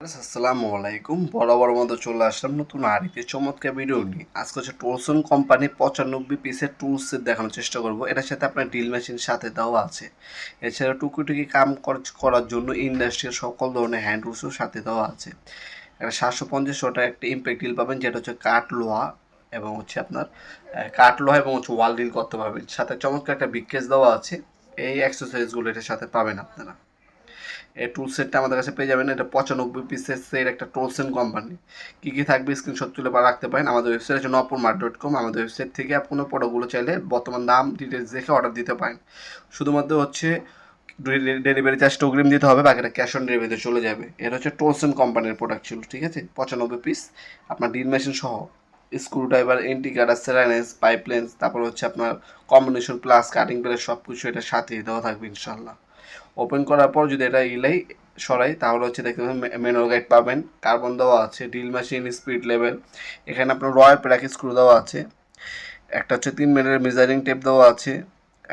আসসালামু আলাইকুম। বরাবর মতো চলে আসলাম নতুন আরিতে চমৎকার ভিডিও নিয়ে। আজকে হচ্ছে টোলসন কোম্পানি পঁচানব্বই পিসের টুলসের দেখানোর চেষ্টা করব। এটার সাথে আপনার ড্রিল মেশিন সাথে দেওয়া আছে। এছাড়া টুকি কাম করার জন্য ইন্ডাস্ট্রির সকল ধরনের হ্যান্ড টুলসও সাথে দেওয়া আছে। একটা সাতশো পঞ্চাশ ওটা একটা ইম্প্যাক্ট ডিল পাবেন, যেটা হচ্ছে কাঠ লোহা এবং হচ্ছে আপনার কাঠ লোহা এবং হচ্ছে ওয়াল ডিল করতে পারবেন। সাথে চমৎকার একটা বিকেজ দেওয়া আছে। এই এক্সারসাইজগুলো এটার সাথে পাবেন আপনারা। টুল সেটটা আমাদের কাছে পেয়ে যাবেন। এটা পঁচানব্বই পিসের একটা টোলসেন কোম্পানি কী কী থাকবে স্ক্রিনশট তুলে বা রাখতে পারেন, আমাদের ওয়েবসাইট আছে মার্ট ডট কম আমাদের ওয়েবসাইট থেকে কোনো প্রোডাক্টগুলো চাইলে বর্তমান দাম ডিটেলস দেখে অর্ডার দিতে পারেন। শুধুমাত্র হচ্ছে ডেলিভারি চার্জটা অগ্রিম দিতে হবে, বাকিটা ক্যাশ অন ডেলিভারিতে চলে যাবে। এটা হচ্ছে টোলসেন কোম্পানির প্রোডাক্ট ছিল, ঠিক আছে? পঁচানব্বই পিস আপনার ডিল মেশিন সহ। স্ক্রু ড্রাইভার এন্টি কাটার সেরানেস পাইপ লেন্স তারপর হচ্ছে আপনার কম্বিনেশন প্লাস কাটিং প্লেস সব কিছু এটার সাথেই দেওয়া থাকবে ইনশাল্লাহ ওপেন করার পর যদি এটা ইলাই সরাই, তাহলে হচ্ছে দেখতে পাবেন ম্যানুয়াল গাইড পাবেন। কার্বন দেওয়া আছে ড্রিল মেশিন স্পিড লেভেল এখানে আপনার রয়্যাল প্যাক স্ক্রু দেওয়া আছে। একটা হচ্ছে তিন মিনিটের মেজারিং টেপ দেওয়া আছে।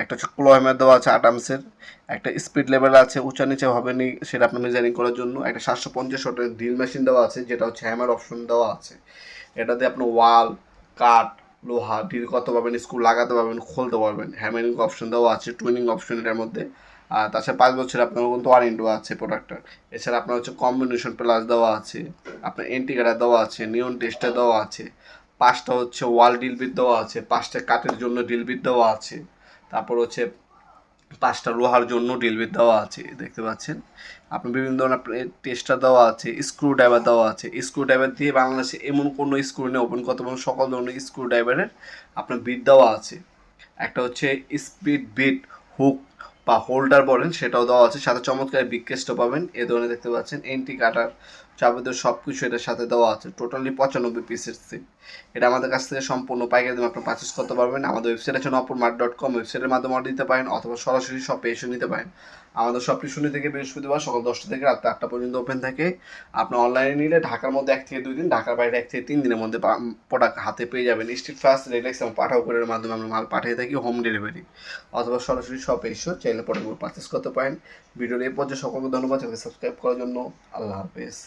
একটা হচ্ছে ক্লোহেমার দেওয়া আছে আটামসের একটা স্পিড লেভেল আছে, উঁচা নিচে হবে নি সেটা আপনার মেজারিং করার জন্য। একটা সাতশো পঞ্চাশ ওয়াটের ড্রিল মেশিন দেওয়া আছে, যেটা হচ্ছে হ্যামার অপশন দেওয়া আছে। এটাতে আপনি ওয়াল কাঠ, লোহা ড্রিল করতে পারবেন স্ক্রু লাগাতে পারবেন, খুলতে পারবেন। হ্যামারিং অপশন দেওয়া আছে টুইনিং অপশন এটার মধ্যে। তাছাড়া পাঁচ বছর আপনার কিন্তু ওয়ারেন্টি আছে প্রোডাক্টটার এছাড়া আপনার হচ্ছে কম্বিনেশন প্লাস দেওয়া আছে, আপনার এন্টিকাটা দেওয়া আছে নিয়ন টেস্টার দেওয়া আছে, পাঁচটা হচ্ছে ওয়াল ডিল বিট দেওয়া আছে, পাঁচটা কাঠের জন্য ডিল বিট দেওয়া আছে, তারপর হচ্ছে পাঁচটা লোহার জন্য ডিল বিট দেওয়া আছে, দেখতে পাচ্ছেন? আপনার বিভিন্ন ধরনের টেস্টার দেওয়া আছে স্ক্রু ড্রাইভার দেওয়া আছে। স্ক্রু ড্রাইভার দিয়ে বাংলাদেশে এমন কোনো স্ক্রু নিয়ে ওপেন করতে পারেন সকল ধরনের স্ক্রু ড্রাইভারের আপনার বিট দেওয়া আছে। একটা হচ্ছে স্পিড বিট হুক বা হোল্ডার বলেন, সেটাও দেওয়া আছে। সাথে চমৎকার বিকেসটা পাবেন। এ ধরনের দেখতে পাচ্ছেন এন্টি কাটার যাবতীয় সব কিছু এটার সাথে দেওয়া আছে। টোটালি পঁচানব্বই পিসের সেট এটা আমাদের কাছ থেকে সম্পূর্ণ পাইকারি দামে আপনি পারচেস করতে পারবেন। আমাদের ওয়েবসাইট আছে নপুর মার্ট ডট কম ওয়েবসাইটের মাধ্যমে অর্ডার দিতে পারেন অথবা সরাসরি শপে এসে নিতে পারেন। আমাদের শপটি শনি থেকে বৃহস্পতিবার সকাল দশটা থেকে রাত আটটা পর্যন্ত ওপেন থাকে। আপনার অনলাইনে নিলে ঢাকার মধ্যে এক থেকে দুই দিন, ঢাকার বাইরে এক থেকে তিন দিনের মধ্যে প্রোডাক্ট হাতে পেয়ে যাবেন। স্ট্রিট ফাস্ট রিলেক্স এবং পাঠাও করে মাধ্যমে আমরা মাল পাঠিয়ে থাকি হোম ডেলিভারি অথবা সরাসরি শপে এসে চাইলে প্রোডাক্টগুলো পারচেস করতে পারেন। ভিডিওর এই পর্যায়ে সকলকে ধন্যবাদ সাবস্ক্রাইব করার জন্য। আল্লাহ হাফেজ।